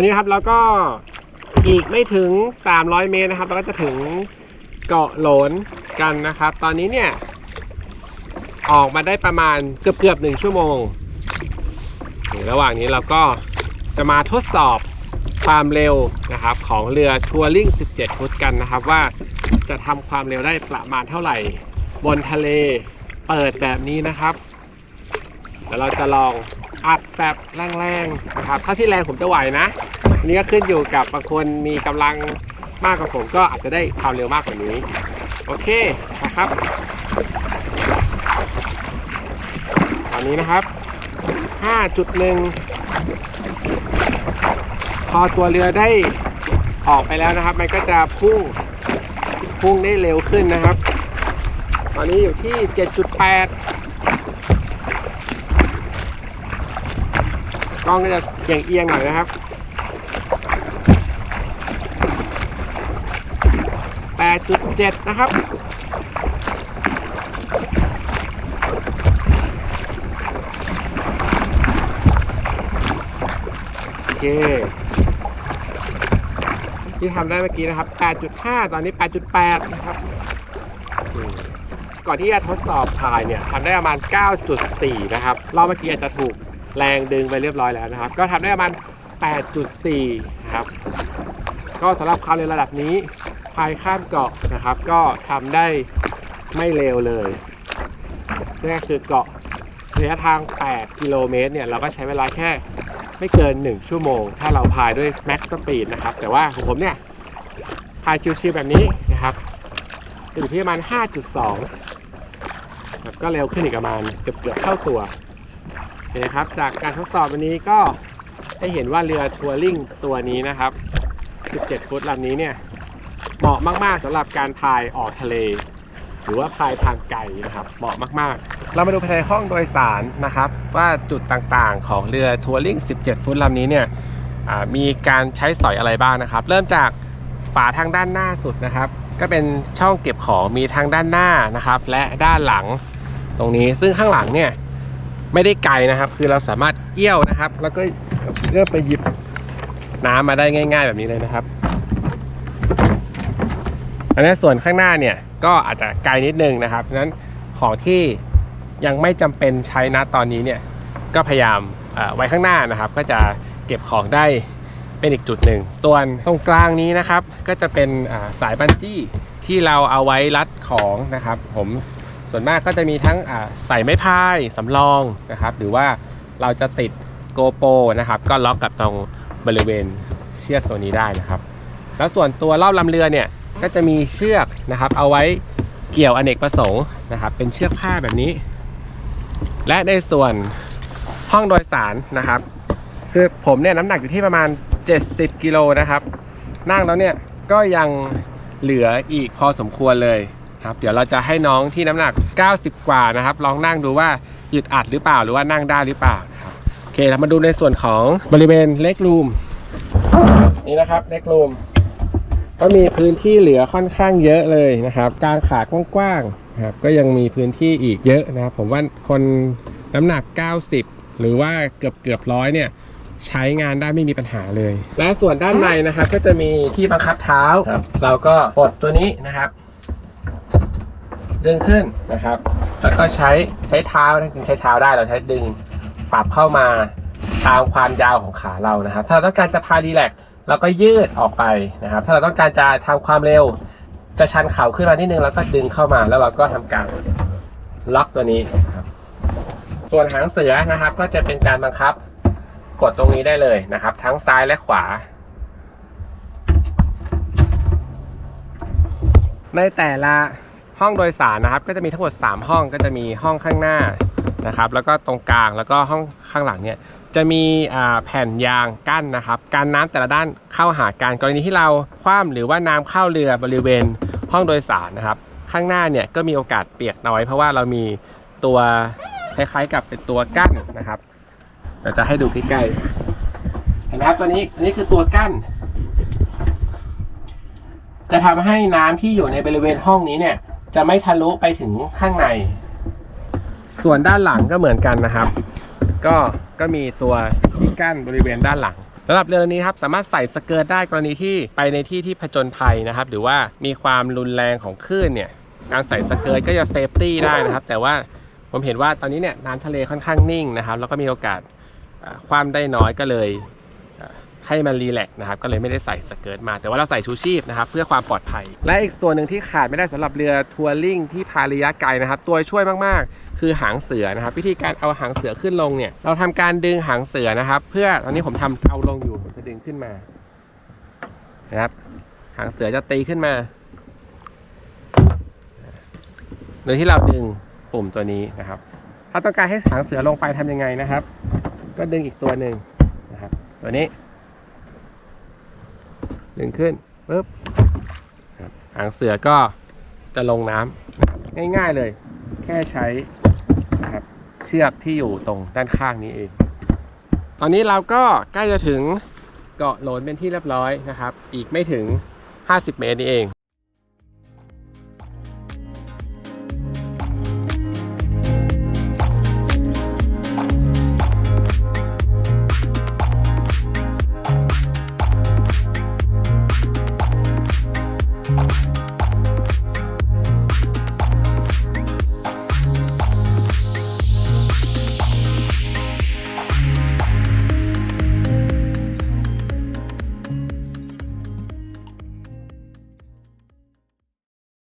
อนนี้ครับแล้วก็อีกไม่ถึง 300 เมตรนะครับ เราก็จะถึงเกาะโหลนกันนะครับ ตอนนี้เนี่ย ออกมาได้ประมาณเกือบเกือบหนึ่งชั่วโมง ระหว่างนี้เราก็จะมาทดสอบความเร็วนะครับ ของเรือทัวริง 17 ฟุตกันนะครับ ว่าจะทำความเร็วได้ประมาณเท่าไหร่ บนทะเลเปิดแบบนี้นะครับเดี๋ยวเราจะลอง อัดแบบแรงๆนะครับเท่าที่แรงผมจะไหวนะอันนี้ก็ขึ้นอยู่กับบางคนมีกำลังมากกว่าผมก็อาจจะได้ความเร็วมากกว่านี้ โอเคนะครับ ตอนนี้นะครับ 5.1 พอตัวเรือได้ออกไปแล้วนะครับ มันก็จะพุ่งพุ่งได้เร็วขึ้นนะครับ ตอนนี้อยู่ที่ 7.8 ก ล้องก็จะเอียงเอียงหน่อยนะครับ8.7นะครับ โอเค ที่ทำได้เมื่อกี้นะครับ 8.5 ตอนนี้ 8.8 นะครับ ก่อนที่จะทดสอบถ่ายเนี่ยทำได้ประมาณ 9.4 นะครับรอบเมื่อกี้อาจจะถูก แรงดึงไปเรียบร้อยแล้วนะครับ ก็ทำได้ประมาณ 8.4 ครับ ก็สำหรับความเร็วระดับนี้พายข้ามเกาะนะครับ ก็ทำได้ไม่เร็วเลยนี่คือเกาะระยะทาง 8 กิโลเมตรเนี่ยเราก็ใช้เวลาแค่ไม่เกิน 1 ชั่วโมง ถ้าเราพายด้วย Max Speed นะครับ แต่ว่าของผมเนี่ยพายชิวๆแบบนี้นะครับอยู่ที่ประมาณ 5.2ครับก็เร็วขึ้นอีกประมาณเกือบๆเท่าตัว เห็นไหมครับ จากการทดสอบวันนี้ก็ได้เห็นว่าเรือทัวริงตัวนี้นะครับ 17 ฟุตลำนี้เนี่ย เหมาะมาก ๆสำหรับการพายออกทะเล หรือว่าพายทางไกลนะครับ เหมาะมากๆ เรามาดูภายในห้องโดยสารนะครับ ว่าจุดต่างๆ ของเรือทัวริง17 ฟุตลำนี้เนี่ยมีการใช้สอยอะไรบ้างนะครับ เริ่มจากฝาทางด้านหน้าสุดนะครับ ก็เป็นช่องเก็บของมีทางด้านหน้านะครับ และด้านหลังตรงนี้ซึ่งข้างหลังเนี่ย ไม่ได้ไกลนะครับ คือเราสามารถเอี้ยวนะครับ แล้วก็เลื่อนไปหยิบน้ำมาได้ง่าย ๆ แบบนี้เลยนะครับ อันนี้ส่วนข้างหน้าเนี่ยก็อาจจะไกลนิดนึงนะครับฉะนั้นของที่ยังไม่จำเป็นใช้นะตอนนี้เนี่ยก็พยายามไว้ข้างหน้านะครับ ก็จะเก็บของได้เป็นอีกจุดหนึ่ง ส่วนตรงกลางนี้นะครับ ก็จะเป็นสายบันจี้ที่เราเอาไว้รัดของนะครับ ผม ส่วนมากก็จะมีทั้งใส่ไม้พายสำรองนะครับ หรือว่าเราจะติดโกโปรนะครับ ก็ล็อกกับตรงบริเวณเชือกตัวนี้ได้นะครับ แล้วส่วนตัวรอบลำเรือเนี่ยก็จะมีเชือกนะครับ เอาไว้เกี่ยวอเนกประสงค์นะครับ เป็นเชือกผ้าแบบนี้ และในส่วนห้องโดยสารนะครับ คือผมเนี่ยน้ำหนักอยู่ที่ประมาณ 70กิโลนะครับ นั่งแล้วเนี่ยก็ยังเหลืออีกพอสมควรเลย ครับเดี๋ยวเราจะให้น้องที่น้ำหนัก 90 กว่านะครับ ลองนั่งดูว่าอึดอัดหรือเปล่าหรือว่านั่งได้หรือเปล่านะครับโอเคเรามาดูในส่วนของบริเวณเล็กรูมนี่นะครับเล็กรูมก็มีพื้นที่เหลือค่อนข้างเยอะเลยนะครับกลางขากว้างๆนะครับก็ยังมีพื้นที่อีกเยอะนะครับ ผมว่าคนน้ำหนัก 90 หรือว่าเกือบเกือบร้อยเนี่ยใช้งานได้ไม่มีปัญหาเลย และส่วนด้านในนะครับก็จะมีที่บังคับเท้าครับเราก็ปลดตัวนี้นะครับ ดึงขึ้นนะครับ แล้วก็ใช้ใช้เท้านะจริงใช้เท้าได้เราใช้ดึงปรับเข้ามาตามความยาวของขาเรานะครับ ถ้าเราต้องการจะพาดีแลกเราก็ยืดออกไปนะครับ ถ้าเราต้องการจะทำความเร็ว จะชันเข่าขึ้นมานิดนึงแล้วก็ดึงเข้ามาแล้วเราก็ทำการล็อกตัวนี้ครับ ส่วนหางเสือนะครับ ก็จะเป็นการบังคับกดตรงนี้ได้เลยนะครับ ทั้งซ้ายและขวา ในแต่ละ ห้องโดยสารนะครับ ก็จะมีทั้งหมด 3 ห้องก็จะมีห้องข้างหน้านะครับ แล้วก็ตรงกลางแล้วก็ห้องข้างหลังเนี่ยจะมีแผ่นยางกั้นนะครับการน้ำแต่ละด้านเข้าหากันกรณีที่เราคว่ำหรือว่าน้ำเข้าเรือบริเวณห้องโดยสารนะครับ ข้างหน้าเนี่ยก็มีโอกาสเปียกน้อย เพราะว่าเรามีตัวคล้ายๆกับเป็นตัวกั้นนะครับเดี๋ยวจะให้ดูใกล้ๆเห็นไหมครับตัวนี้อันนี้คือตัวกั้น จะทำให้น้ำที่อยู่ในบริเวณห้องนี้เนี่ย จะไม่ทะลุไปถึงข้างใน ส่วนด้านหลังก็เหมือนกันนะครับ ก็ก็มีตัวที่กั้นบริเวณด้านหลังสำหรับเรือลำนี้ครับสามารถใส่สเกิร์ตได้กรณีที่ไปในที่ที่ผจญภัยนะครับ หรือว่ามีความรุนแรงของคลื่นเนี่ยการใส่สเกิร์ตก็จะเซฟตี้ได้นะครับ แต่ว่าผมเห็นว่าตอนนี้เนี่ยน้ำทะเลค่อนข้างนิ่งนะครับ แล้วก็มีโอกาสความได้น้อยก็เลย ให้มันรีแลกซ์นะครับก็เลยไม่ได้ใส่สเกิร์ตมา แต่ว่าเราใส่ชูชีพนะครับเพื่อความปลอดภัย และอีกส่วนหนึ่งที่ขาดไม่ได้สำหรับเรือทัวริงที่พาระยะไกลนะครับ ตัวช่วยมากๆ คือหางเสือนะครับวิธีการเอาหางเสือขึ้นลงเนี่ยเราทำการดึงหางเสือนะครับ เพื่อตอนนี้ผมทำเอาลงอยู่ผมจะดึงขึ้นมานะครับหางเสือจะตีขึ้นมาโดยที่เราดึงปุ่มตัวนี้นะครับ ถ้าต้องการให้หางเสือลงไปทำยังไงนะครับ ก็ดึงอีกตัวหนึ่งนะครับ ตัวนี้ ดึงขึ้นปึ๊บหางเสือก็จะลงน้ำง่ายๆเลย แค่ใช้เชือกที่อยู่ตรงด้านข้างนี้เอง ตอนนี้เราก็ใกล้จะถึงเกาะโหลนเป็นที่เรียบร้อยนะครับ อีกไม่ถึง 50 เมตรนี่เอง